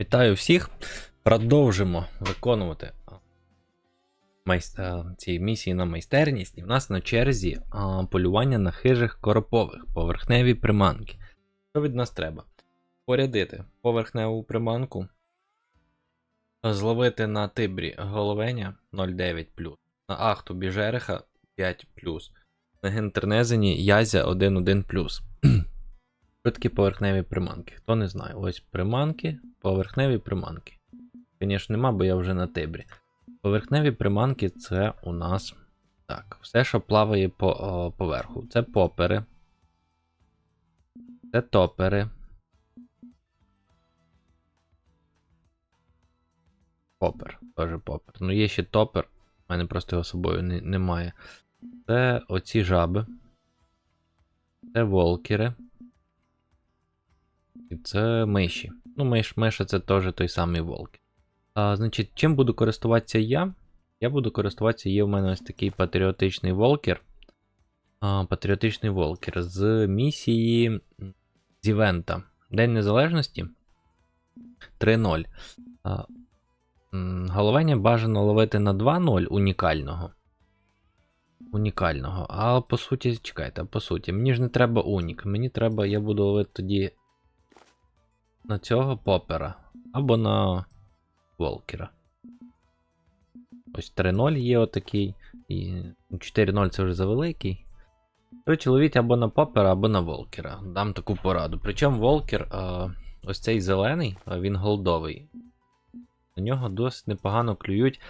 Вітаю всіх! Продовжимо виконувати а, ці місії на майстерність. І в нас на черзі а, полювання на хижих коропових, поверхневі приманки. Що від нас треба? Порядити поверхневу приманку, зловити на тибрі головеня 0,9, на ахту біжериха 5, на гентернезені язя 1,1. Що поверхневі приманки? Хто не знає, ось приманки, поверхневі приманки. Звісно, нема, бо я вже на тибрі. Поверхневі приманки це у нас так, все, що плаває по о, поверху. Це попери. Це топери. Попер, теж попер. Ну, є ще топер. У мене просто його собою не, немає. Це оці жаби. Це волкери. І це миші. Ну, миш, миша це теж той самий волк. А, Значить, чим буду користуватися я? Я буду користуватися, є в мене ось такий патріотичний волкер. А, Патріотичний волкер з місії з івента. День Незалежності 3.0. А, м, Головення бажано ловити на 2.0 унікального. Унікального. А по суті, чекайте, по суті, мені ж не треба унік. Мені треба, я буду ловити тоді на цього попера або на волкера. Ось 3.0 є отакий. І 4.0 це вже завеликий. Коротше, ловіть або на попера, або на волкера. Дам таку пораду. Причому волкер, а, ось цей зелений, а він голдовий. На нього досить непогано клюють.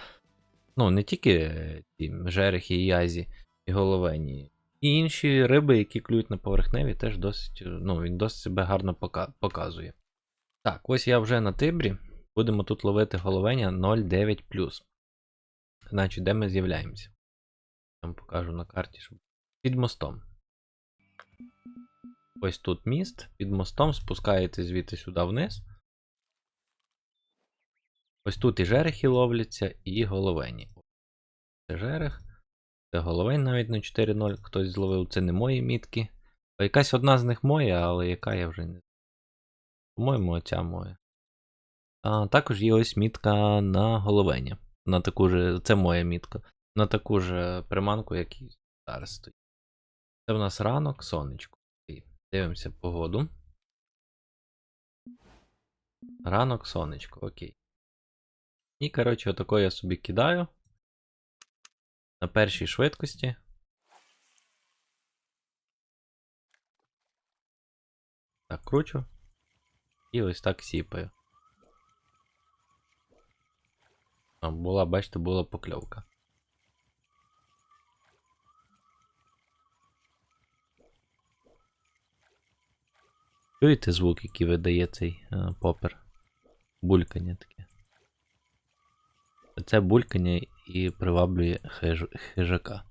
Ну, не тільки ті жерехи і язі і головені. І інші риби, які клюють на поверхневі, теж досить. Ну, він досить себе гарно показує. Так, ось я вже на тибрі. Будемо тут ловити головеня 0,9. Значить, де ми з'являємося? Я вам покажу на карті, щоб. Під мостом. Ось тут міст. Під мостом спускаєте звідти сюди вниз. Ось тут і жерехи ловляться, і головені. Це жерех. Це головень навіть на 4.0. Хтось зловив, це не мої мітки. Якась одна з них моя, але яка я вже не по-моєму, оця моя. А, також є ось мітка на головення. На таку же, це моя мітка. На таку ж приманку, як і зараз стоїть. Це в нас ранок, сонечко. Дивимося погоду. Ранок, сонечко, окей. І, коротше, отако я собі кидаю. На першій швидкості. Так, кручу. І ось так сіпаю. А, була, бачите, була покльовка. Чуєте звук, який видає цей а, попер? Булькання таке. Це булькання і приваблює хиж... хижака.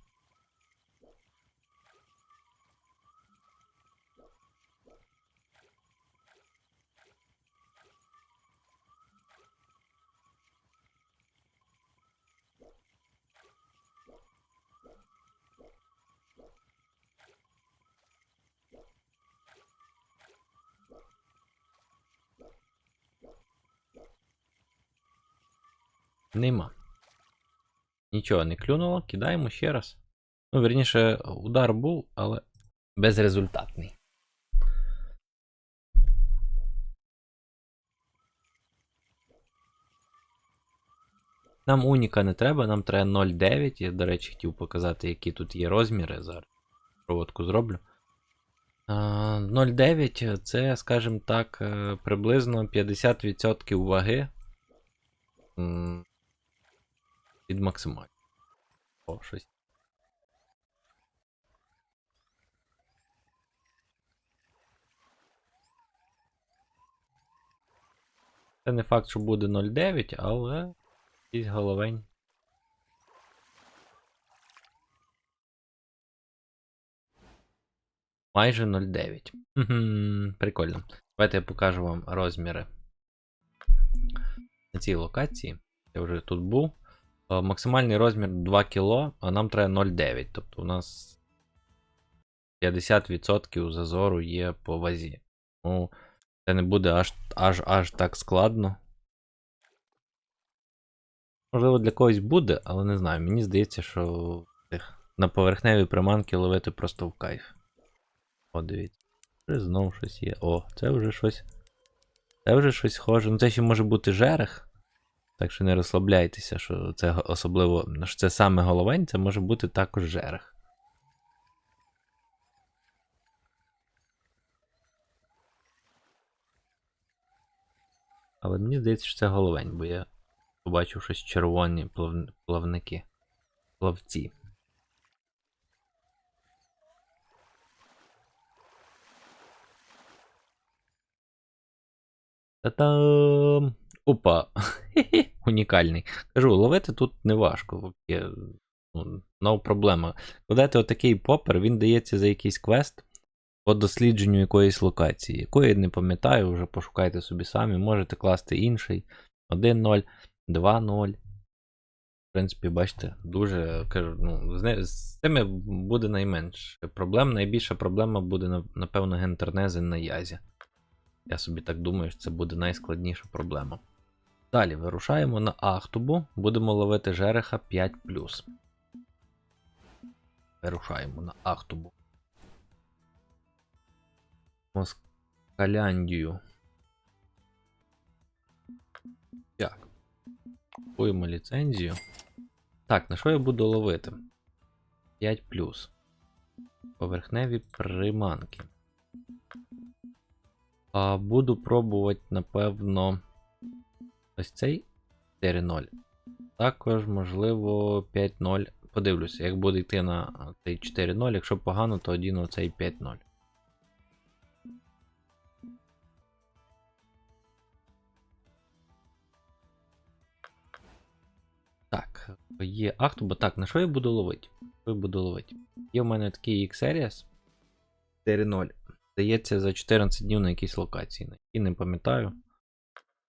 Нема. Нічого не клюнуло, кидаємо ще раз. Ну, верніше, удар був, але безрезультатний. Нам уніка не треба, нам треба 0,9. Я, до речі, хотів показати, які тут є розміри. Зараз проводку зроблю. 0,9 це, скажімо так, е, приблизно 50% ваги. М, від максимального. О, щось. Це не факт, що буде 0,9, але якийсь головень. Майже 0,9. Мгм, Прикольно. Давайте я покажу вам розміри. На цій локації. Я вже тут був. Е, Максимальний розмір 2 кг, а нам треба 0,9. Тобто у нас 50% зазору є по вазі. Ну, це не буде аж аж аж так складно. Можливо, для когось буде, але не знаю. Мені здається, що на поверхневі приманки ловити просто в кайф. О, дивіться. Вже знов щось є. О, це вже щось. Це вже щось схоже. Ну це ще може бути жерех. Так що не розслабляйтеся, що це особливо. що це саме головень, це може бути також жерех. Але мені здається, що це головень, бо я побачив щось червоні плав... плавники. Плавці. Та-дам! Опа! Унікальний. Кажу, ловити тут не важко. Ну, no проблема. Кладете отакий попер, він дається за якийсь квест по дослідженню якоїсь локації. Якої не пам'ятаю, вже пошукайте собі самі. Можете класти інший. 1-0, 2-0. В принципі, бачите, дуже кажу, ну, з, з цими буде найменше проблем. Найбільша проблема буде, напевно, гентернези на язі. Я собі так думаю, що це буде найскладніша проблема. Далі вирушаємо на Ахтубу, будемо ловити жереха 5. Вирушаємо на Ахтубу. Москаляндію. Так. Купуємо ліцензію. Так, на що я буду ловити? 5 Поверхневі приманки. А буду пробувати, напевно, ось цей 4.0. Також, можливо, 5.0. Подивлюся, як буде йти на цей 4.0. Якщо погано, то один оцей 5.0. Так, є Ахтуба. Так, на що я буду ловити? Що я буду ловити? Є в мене такий X-Series 4.0. Здається, за 14 днів на якійсь локації. Якій не пам'ятаю.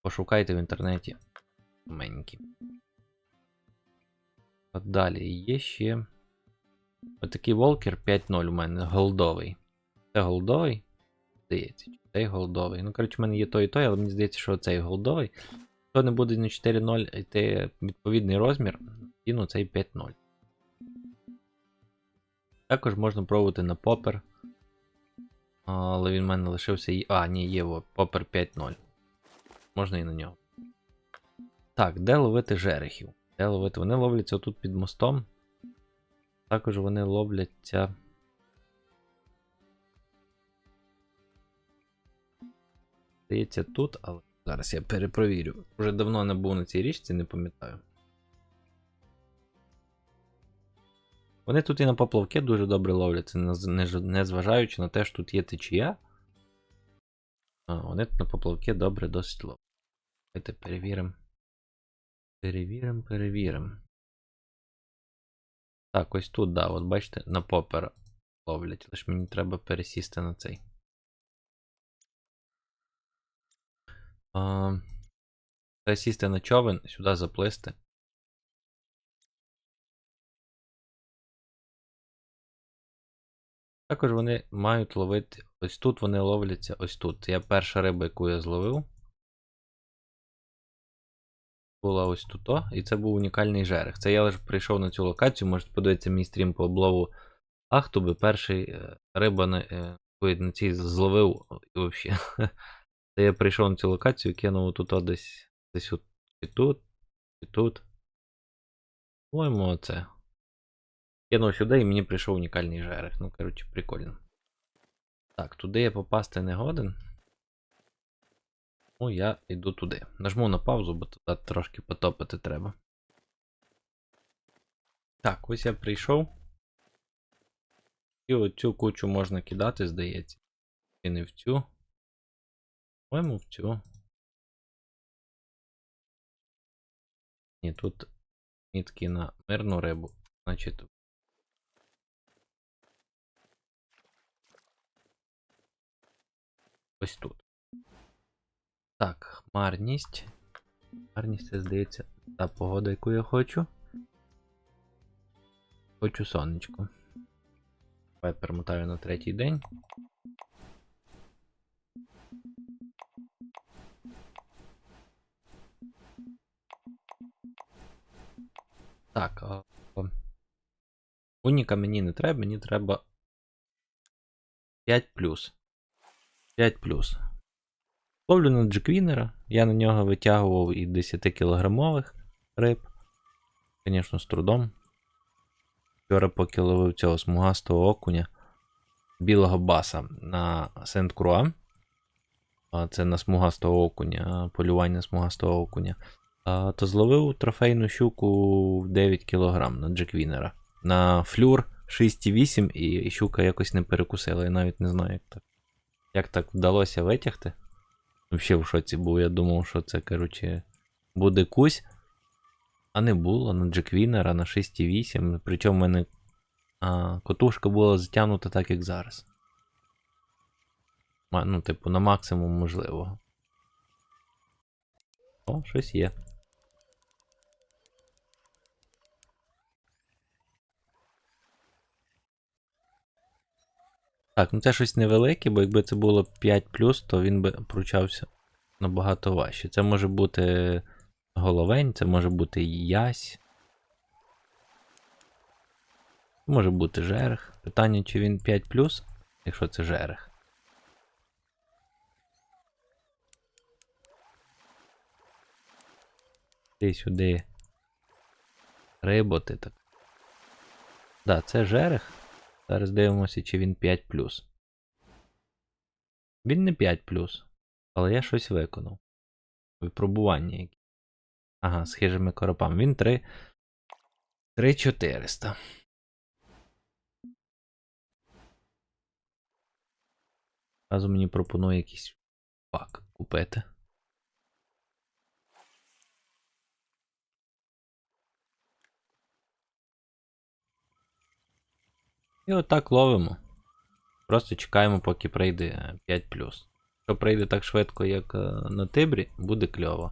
Пошукайте в інтернеті. Менькі. От далі є ще. Отакий Волкер 5.0 у мене голдовий. Це голдовий? Здається, цей голдовий. Ну, коротше, в мене є той і той, але мені здається, що цей голдовий. Якщо не буде на 4.0 йти відповідний розмір, кину цей 5.0. Також можна пробувати на попер. Але він в мене лишився. А, ні, є попер 5.0. Можна і на нього. Так, де ловити жерехів? Де ловити? Вони ловляться тут під мостом. Також вони ловляться. Здається, тут, але зараз я перепровірю. Уже давно не був на цій річці, не пам'ятаю. Вони тут і на поплавки дуже добре ловляться, незважаючи на те, що тут є течія. Вони тут на поплавки добре досить ловлять. Давайте перевіримо. Перевіримо, перевіримо. Так, ось тут, да, от бачите, на попер ловлять, лише мені треба пересісти на цей. А, треба на човен, сюди заплисти. Також вони мають ловити. Ось тут вони ловляться, ось тут. Я перша риба, яку я зловив. Була ось тут, і це був унікальний жерех. Це я лише прийшов на цю локацію, можете подивитися мій стрім по облову Ахтуби. Перший е, риба на, е, на цій зловив. І взагалі. Це я прийшов на цю локацію, кинув тут десь десь от, і тут, і тут. По-моєму, оце. Кинув сюди і мені прийшов унікальний жерех. Ну, коротше, прикольно. Так, туди я попасти не годен. Ну, я йду туди. Нажму на паузу, бо туди трошки потопити треба. Так, ось я прийшов. І оцю кучу можна кидати, здається. І не в цю. По-моєму, в цю. Ні, тут мітки на мирну рибу. Значить. Ось тут. Так, хмарність. Хмарність, це здається, та погода, яку я хочу. Хочу сонечко. Давай перемотаю на третій день. Так. а, Уніка мені не треба, мені треба 5 5 Ловлю на джеквінера. Я на нього витягував і 10-кілограмових риб. Звісно, з трудом. Вчора поки ловив цього смугастого окуня білого баса на Сент-Круа. Це на смугастого окуня, полювання смугастого окуня. То зловив трофейну щуку в 9 кг на Джеквінера. На флюр 6,8 і щука якось не перекусила. Я навіть не знаю, як так. Як так вдалося витягти. Взагалі в шоці був. Я думав, що це, коротше, буде кусь. А не було на Джеквінера на 6,8. Причому в мене а, котушка була затягнута так, як зараз. Ну, типу, на максимум можливого. О, щось є. Так, ну це щось невелике, бо якби це було 5 то він би пручався набагато важче. Це може бути головень, це може бути ясь. Може бути жерех. Питання, чи він 5 якщо це жерех. Ти сюди. Риботи так. Да, це жерех. Зараз дивимося, чи він 5 Він не 5 але я щось виконав. Випробування які. Ага, з хижими коропами. Він 3. 3400. Разом мені пропонує якийсь пак купити. І отак ловимо. Просто чекаємо, поки прийде 5 Якщо прийде так швидко, як е, на Тибрі, буде кльово.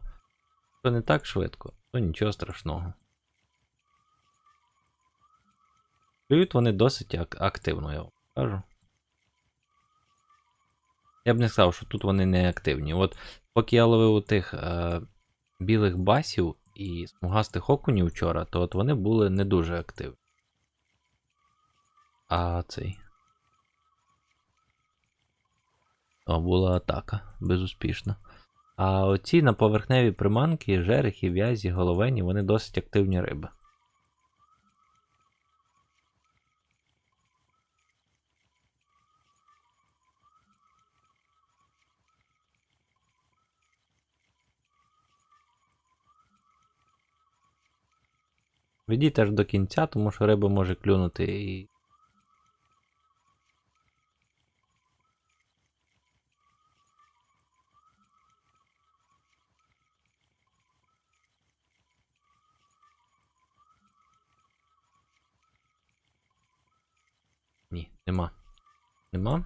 Якщо не так швидко, то нічого страшного. Клюють вони досить ак- активно, я вам кажу. Я б не сказав, що тут вони не активні. От поки я ловив тих е, білих басів і смугастих окунів вчора, то от вони були не дуже активні. А цей. О, була атака безуспішна. А оці на поверхневі приманки, жерехи, в'язі, головені, вони досить активні риби. Ведіть аж до кінця, тому що риба може клюнути і. Ні, нема. Нема.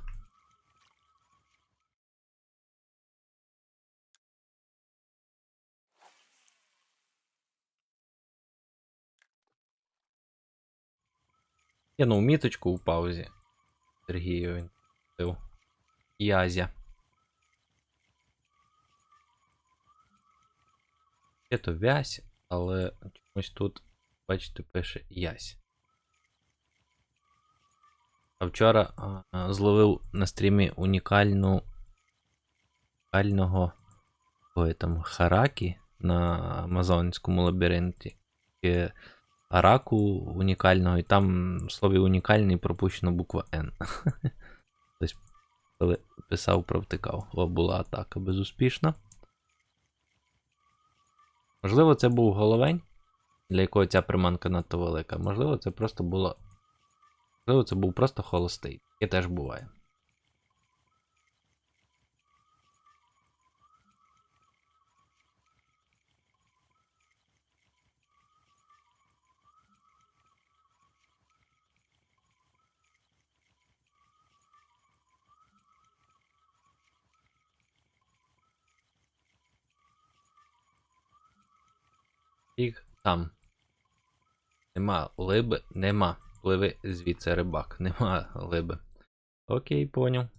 Кинув міточку у паузі. Сергію він пив. Язя. Є то вязь, але чомусь тут, бачите, пише ясь. А вчора а, зловив на стрімі унікальну унікального ой, там, Харакі на Амазонському лабіринті. Є Араку унікального, і там в слові унікальний пропущена буква. Тобто, коли писав, провтикав. О, була атака безуспішна. Можливо, це був головень, для якого ця приманка надто велика. Можливо, це просто було. Можливо, це був просто холостий. Таке теж буває. Їх там. Нема либи, нема. Пливи звідси рибак, нема либи. Окей, поняв.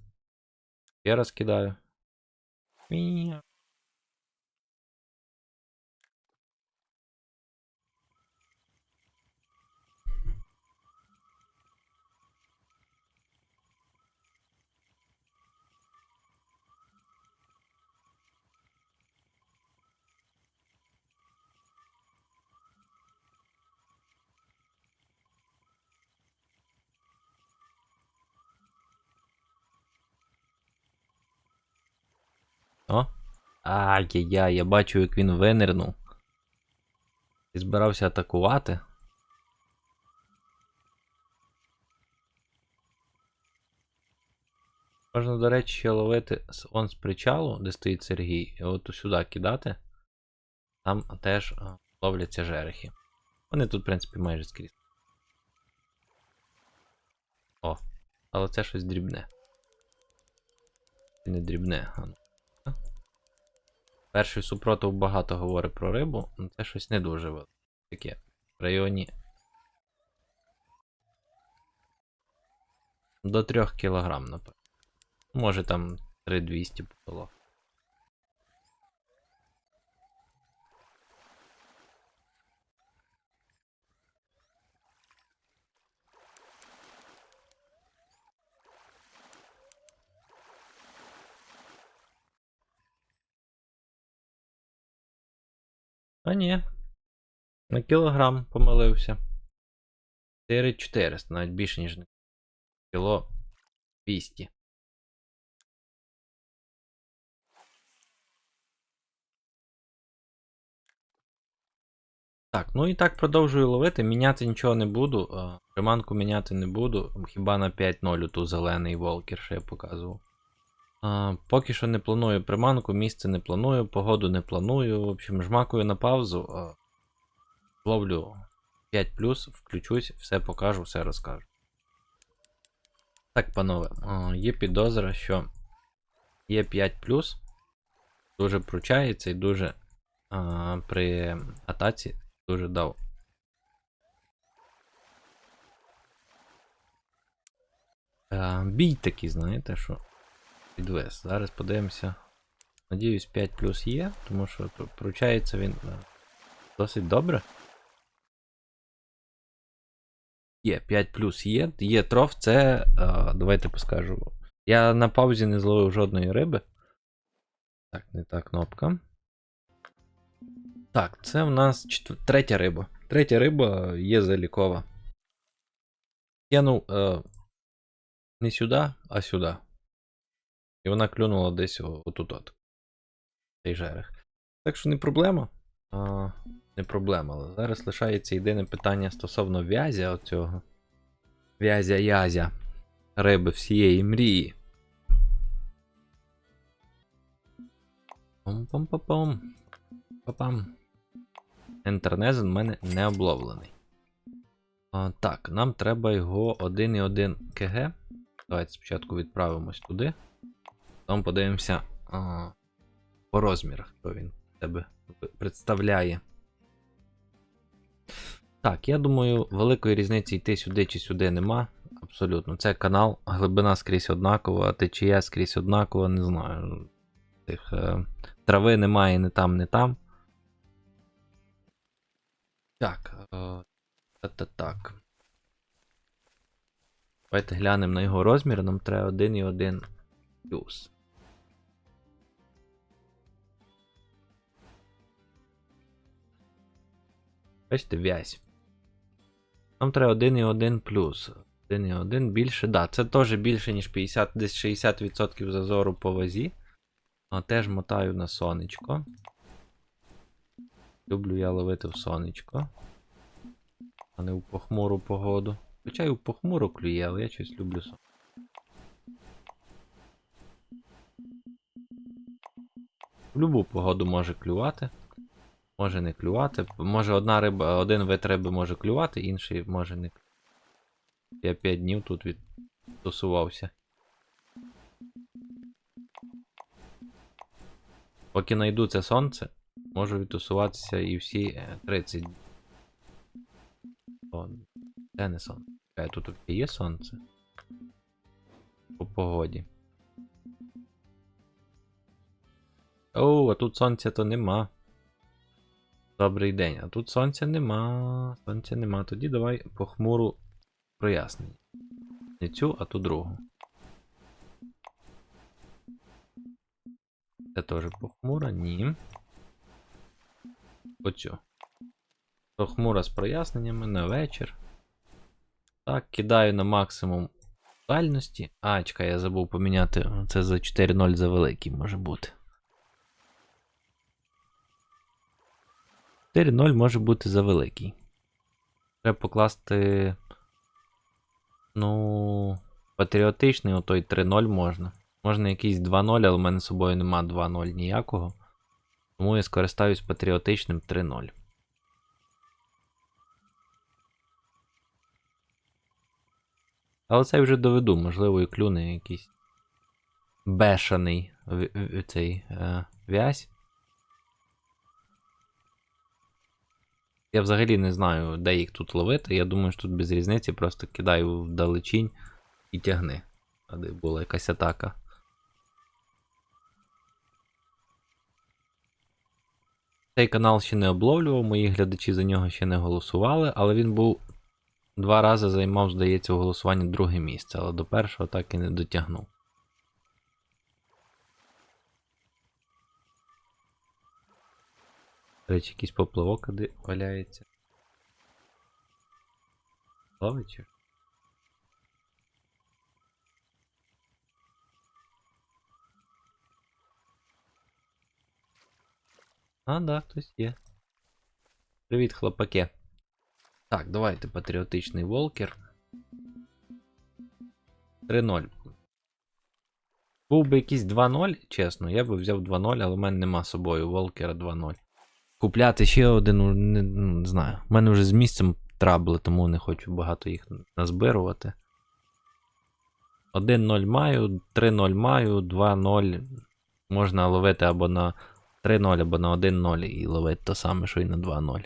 Я раз кидаю. О. Ай-яй-яй, я бачу, як він винирнув. І збирався атакувати. Можна, до речі, ще ловити он з причалу, де стоїть Сергій, і от сюди кидати. Там теж ловляться жерехи. Вони тут, в принципі, майже скрізь. О, але це щось дрібне. Не дрібне. а ну. Перший супротив багато говорить про рибу, але це щось не дуже велике. Таке. В районі. До 3 кг, напевно. Може там 3200 було. А ні. На кілограм помилився. 4400, навіть більше, ніж на кіло 200. Так, ну і так продовжую ловити. Міняти нічого не буду. Приманку міняти не буду. Хіба на 5-0 ту зелений волкер, що я показував. Поки що не планую приманку, місце не планую, погоду не планую. В общем, жмакую на паузу. Ловлю 5 включусь, все покажу, все розкажу. Так, панове, є підозра, що є 5 дуже пручається і дуже а, при атаці дуже дав. А, бій такий, знаєте, що підвес. Зараз подивимося. Надіюсь, 5 плюс є, тому що пр- пручається він е, досить добре. Є, 5 плюс є. Є троф, це. А, давайте поскажу. Я на паузі не зловив жодної риби. Так, не та кнопка. Так, це в нас четвер... третя риба. Третя риба є залікова. Кинув е, не сюди, а сюди. І вона клюнула десь отут от. Цей жерех. Так що не проблема. А, не проблема. Але зараз лишається єдине питання стосовно в'язя оцього. В'язя язя. Риби всієї мрії. Пом-пом-пом-пом. Папам. В мене не обловлений. А, так, нам треба його 1,1 КГ. Давайте спочатку відправимось туди. Там подивимося а, по розмірах, що він тебе представляє. Так, я думаю, великої різниці йти сюди чи сюди нема. Абсолютно. Це канал, глибина скрізь однакова, течія скрізь однакова, не знаю. Тих, е, трави немає не там, не там. Так. е, Та-та-так. Давайте глянемо на його розмір. Нам треба 1,1 плюс. Бачите, вязь. Нам треба 1,1 плюс. 1,1 більше. Да, це теж більше, ніж 50, десь 60% зазору по вазі. А теж мотаю на сонечко. Люблю я ловити в сонечко. А не в похмуру погоду. Хоча й у похмуру клює, але я щось люблю сон. В любу погоду може клювати. Може не клювати. Може одна риба, один вид риби може клювати, інший може не клювати. Я 5 днів тут відтусувався. Поки знайду це сонце, можу відтусуватися і всі е, 30 днів. О, це не сонце. Тут є сонце? По погоді. Оу, а тут сонця то нема. Добрий день. А тут сонця нема. Сонця нема. Тоді давай похмуру прояснення. Не цю, а ту другу. Це теж похмура, ні. Оцю. Похмура з проясненнями на вечір. Так, кидаю на максимум дальності. А, чекай, я забув поміняти. Це за 4.0 за великий може бути. 4-0 може бути завеликий. Треба покласти. Ну. Патріотичний, отой 3-0 можна. Можна якийсь 2-0, але в мене з собою нема 2-0 ніякого. Тому я скористаюсь патріотичним 3-0. Але це я вже доведу, можливо, і клюне якийсь бешаний цей е, вязь. Я взагалі не знаю, де їх тут ловити. Я думаю, що тут без різниці просто кидаю вдалечінь і тягни. Аби була якась атака. Цей канал ще не обловлював, мої глядачі за нього ще не голосували, але він був два рази займав, здається, у голосуванні друге місце, але до першого так і не дотягнув. До речі, якийсь попливок валяється. Ловить? А, да, хтось є. Привіт, хлопаки. Так, давайте патріотичний волкер. 3-0. Був би якийсь 2-0, чесно, я би взяв 2-0, але в мене нема з собою волкера 2-0. Купляти ще один, ну, не, ну, не знаю. У мене вже з місцем трабли, тому не хочу багато їх назбирувати. 1-0 маю, 3-0 маю, 2-0 можна ловити або на 3-0, або на 1-0 і ловити те саме, що і на 2-0.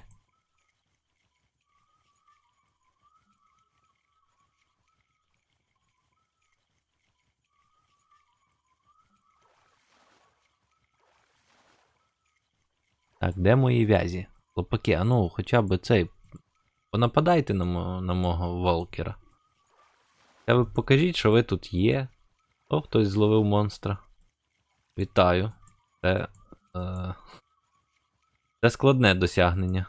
Так, де мої вязі? Хлопаки, а ну, хоча б цей. Понападайте на, мо- на мого волкера. Я ви покажіть, що ви тут є. О, хтось зловив монстра. Вітаю. Це. Е... Це складне досягнення.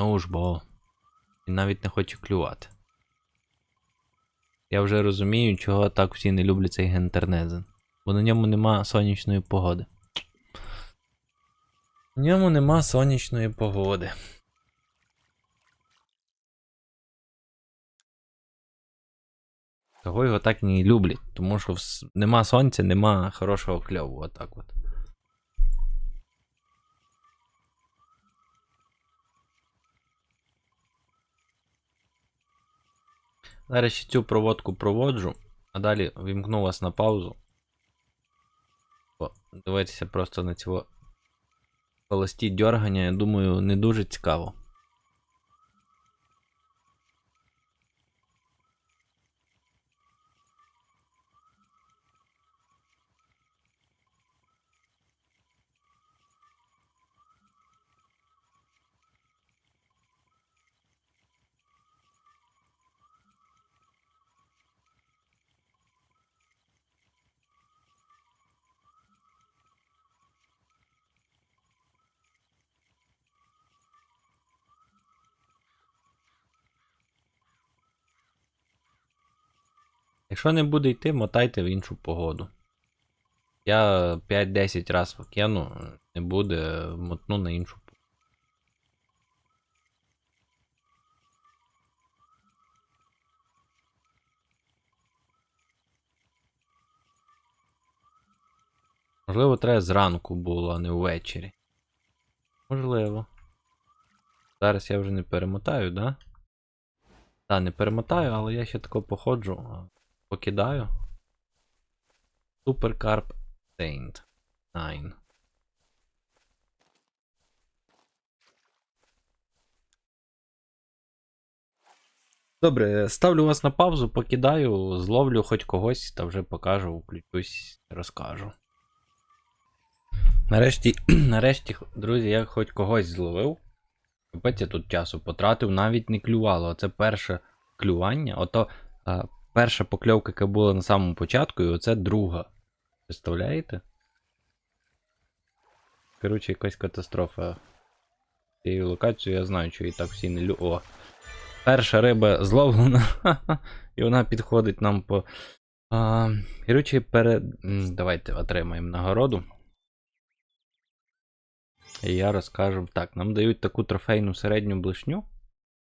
Ну ж бо. Він навіть не хоче клювати. Я вже розумію, чого так всі не люблять цей гентернезен. Бо на ньому нема сонячної погоди. На ньому нема сонячної погоди. Того його так не люблять, тому що нема сонця, нема хорошого кльову, отак от. Зараз ще цю проводку проводжу, а далі вімкну вас на паузу. Бо дивитися просто на цього холості дьоргання, я думаю, не дуже цікаво. Якщо не буде йти, мотайте в іншу погоду. Я 5-10 раз кину, не буде, мотну на іншу погоду. Можливо, треба зранку було, а не ввечері. Можливо. Зараз я вже не перемотаю, да? Так, не перемотаю, але я ще тако походжу. Покидаю. Supercarp Saint 9. Добре, ставлю вас на паузу, покидаю, зловлю хоч когось та вже покажу, включусь, розкажу. Нарешті, нарешті, друзі, я хоч когось зловив. Капець я тут часу потратив, навіть не клювало. Це перше клювання. Ото а, перша покльовка, яка була на самому початку, і оце друга. Представляєте? Коротше, якась катастрофа. Цією локацією я знаю, що і так всі не лю. О! Перша риба зловлена, і вона підходить нам по. Коротше, перед. Давайте отримаємо нагороду. І я розкажу. Так, нам дають таку трофейну середню блишню.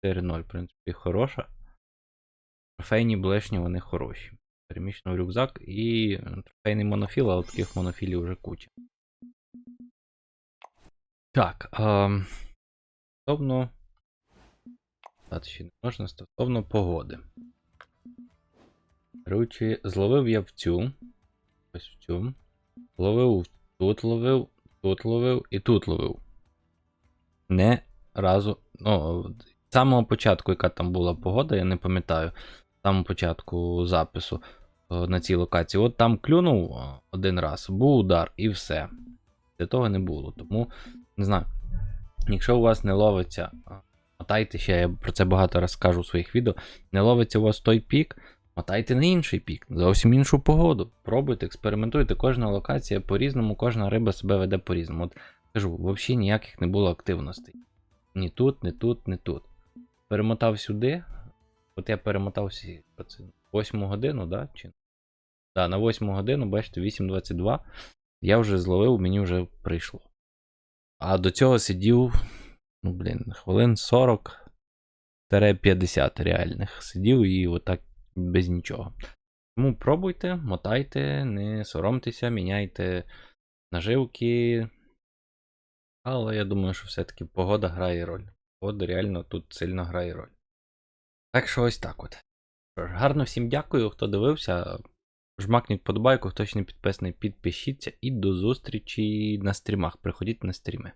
4-0, в принципі, хороша. Трофейні блешні, вони хороші. Переміщено рюкзак і трофейний монофіл, але таких монофілів вже куча. Так. А, стосовно. Дати ще не можна стосовно погоди. Коротше, зловив я в цю. Ось в цю. Ловив тут ловив, тут ловив і тут ловив. Не разу. Ну, з самого початку, яка там була погода, я не пам'ятаю. З самого початку запису е, на цій локації. От там клюнув е, один раз, був удар і все. Для того не було. Тому, не знаю. Якщо у вас не ловиться, е, мотайте ще, я про це багато раз скажу у своїх відео. Не ловиться у вас той пік, мотайте на інший пік, зовсім іншу погоду. Пробуйте, експериментуйте. Кожна локація по-різному, кожна риба себе веде по-різному. От кажу, взагалі ніяких не було активностей. Ні тут, ні тут, ні тут. Перемотав сюди. От я перемотав сі- оце 8 годину, да? Чи... Да, на 8 годину, бачите, 8.22. Я вже зловив, мені вже прийшло. А до цього сидів, ну блін, хвилин 40-50 реальних. Сидів і отак без нічого. Тому пробуйте, мотайте, не соромтеся, міняйте наживки. Але я думаю, що все-таки погода грає роль. Погода реально тут сильно грає роль. Так що ось так от. Гарно всім дякую, хто дивився. Жмакніть подобайку, хто ще не підписаний, підпишіться і до зустрічі на стрімах. Приходіть на стріми.